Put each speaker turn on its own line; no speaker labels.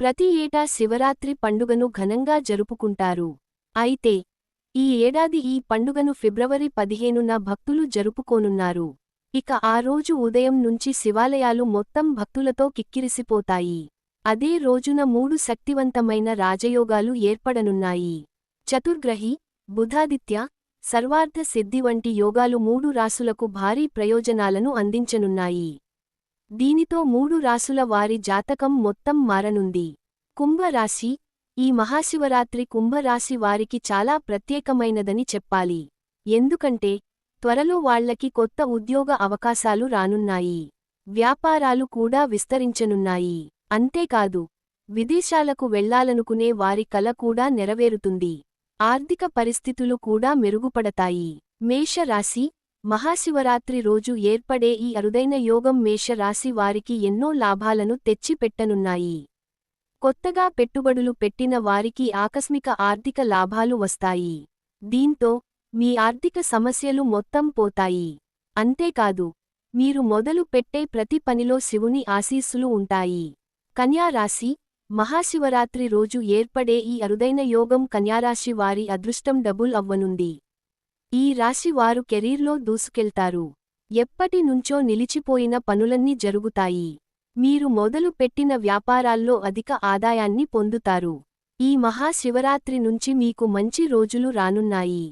ప్రతి ఏటా శివరాత్రి పండుగను ఘనంగా జరుపుకుంటారు. అయితే ఈ ఏడాది ఈ పండుగను ఫిబ్రవరి పదిహేనున భక్తులు జరుపుకోనున్నారు. ఇక ఆ రోజు ఉదయం నుంచి శివాలయాలు మొత్తం భక్తులతో కిక్కిరిసిపోతాయి. అదే రోజున మూడు శక్తివంతమైన రాజయోగాలు ఏర్పడనున్నాయి. చతుర్గ్రహి బుధాదిత్య సర్వార్థ సిద్ధి వంటి యోగాలు మూడు రాసులకు భారీ ప్రయోజనాలను అందించనున్నాయి. దీనితో మూడు రాసుల వారి జాతకం మొత్తం మారనుంది. కుంభరాశి ఈ మహాశివరాత్రి కుంభరాశి వారికి చాలా ప్రత్యేకమైనదని చెప్పాలి. ఎందుకంటే త్వరలో వాళ్ళకి కొత్త ఉద్యోగ అవకాశాలు రానున్నాయి. వ్యాపారాలు కూడా విస్తరించనున్నాయి. అంతేకాదు విదేశాలకు వెళ్ళాలనుకునే వారి కల కూడా నెరవేరుతుంది. ఆర్థిక పరిస్థితులు కూడా మెరుగుపడతాయి. మేషరాశి మహాశివరాత్రి రోజు ఏర్పడే ఈ అరుదైన యోగం మేషరాశి వారికి ఎన్నో లాభాలను తెచ్చిపెట్టనున్నాయి. కొత్తగా పెట్టుబడులు పెట్టిన వారికి ఆకస్మిక ఆర్థిక లాభాలు వస్తాయి. దీంతో మీ ఆర్థిక సమస్యలు మొత్తం పోతాయి. అంతేకాదు మీరు మొదలు పెట్టే ప్రతి పనిలో శివుని ఆశీస్సులు ఉంటాయి. కన్యారాశి మహాశివరాత్రి రోజు ఏర్పడే ఈ అరుదైన యోగం కన్యారాశి వారి అదృష్టం డబుల్ అవ్వనుంది. ఈ రాశి వారు కెరీర్లో దూసుకెళ్తారు. ఎప్పటి నుంచో నిలిచిపోయిన పనులన్నీ జరుగుతాయి. మీరు మొదలు పెట్టిన వ్యాపారాల్లో అధిక ఆదాయాన్ని పొందుతారు. ఈ మహాశివరాత్రి నుంచి మీకు మంచి రోజులు రానున్నాయి.